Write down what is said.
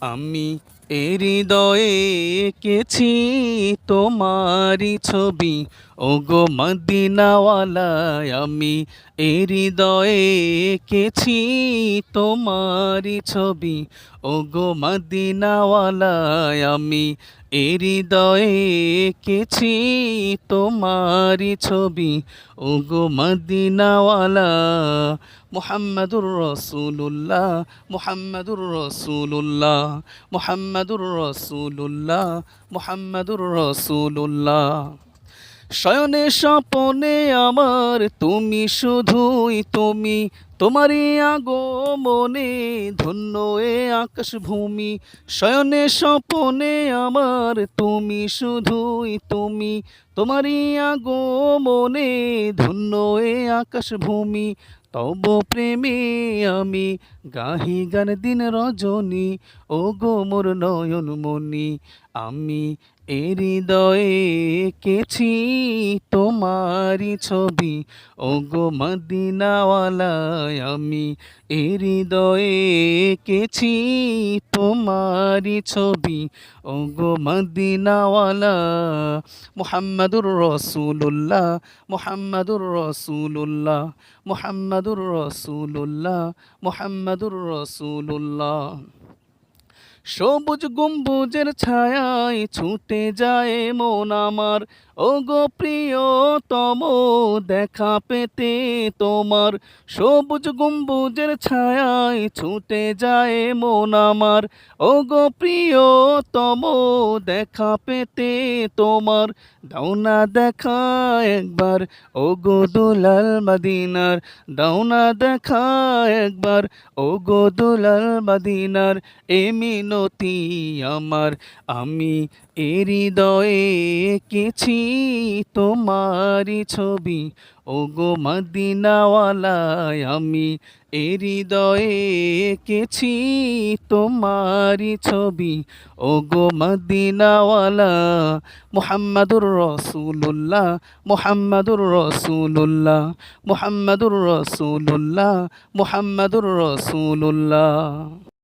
আমি এ হৃদয়ে এঁকেছি তোমারি ছবি। ও গো মদিনাওয়ালায় আমি এ হৃদয়ে এঁকেছি তোমারি ছবি। ও গো মদিনাওয়ালায় আমি হৃদয়ে এঁকেছি তোমারই ছবি। ও গো মদিনাওয়ালা, মুহাম্মাদুর রসুল্লাহ মুহাম্মাদুর রসুল্লাহ মুহাম্মাদুর রসুল্লাহ মুহাম্মাদুর রসুল্লাহ শয়নে স্বপনে আমার, তুমি শুধুই তুমি তোমারই আগমনে ধন্য এ আকাশ ভূমি শয়নে স্বপনে আমার তুমি শুধুই তুমি। তোমারই আগমনে ধন্য এ আকাশ ভূমি তব প্রেমে আমি গাহি গান দিন রজনী। ও গো মোর নয়ন মনি আমি এ হৃদয়ে এঁকেছি তোমারই ছবি। ও গো মদিনাওয়ালায় আমি এ হৃদয়ে এঁকেছি তোমারই ছবি। গো মদিনাওয়ালা, মুহাম্মাদুর রসুল্লাহ মুহাম্মাদুর রসুল্লাহ মুহাম্মাদুর রসুল্লাহ মুহাম্মাদুর রসুল্লাহ সবুজ গম্বুজের ছায়ায় ছুটে যায় মন আমার। ও গো প্রিয়তম, দেখা পেতে তোমার। সবুজ গম্বুজের ছায়ায় ছুটে যায় মন আমার। ও গো প্রিয়তম, দেখা পেতে তোমার। দাও না দেখা একবার ও গো দুলাল মদিনার। দাও না দেখা একবার ও গো দুলাল মদিনার। এ মিনতি আমার, আমি এ হৃদয়ে এঁকেছি ছবি। ও গো মদিনাওয়ালায় আমি এ হৃদয়ে এঁকেছি তোমারই ছবি। গো মদিনাওয়ালা মুহাম্মাদুর রসুল্লাহ মুহাম্মাদুর রসুল্লাহ মুহাম্মাদুর রসুল্লাহ মুহাম্মাদুর রসুল্লাহ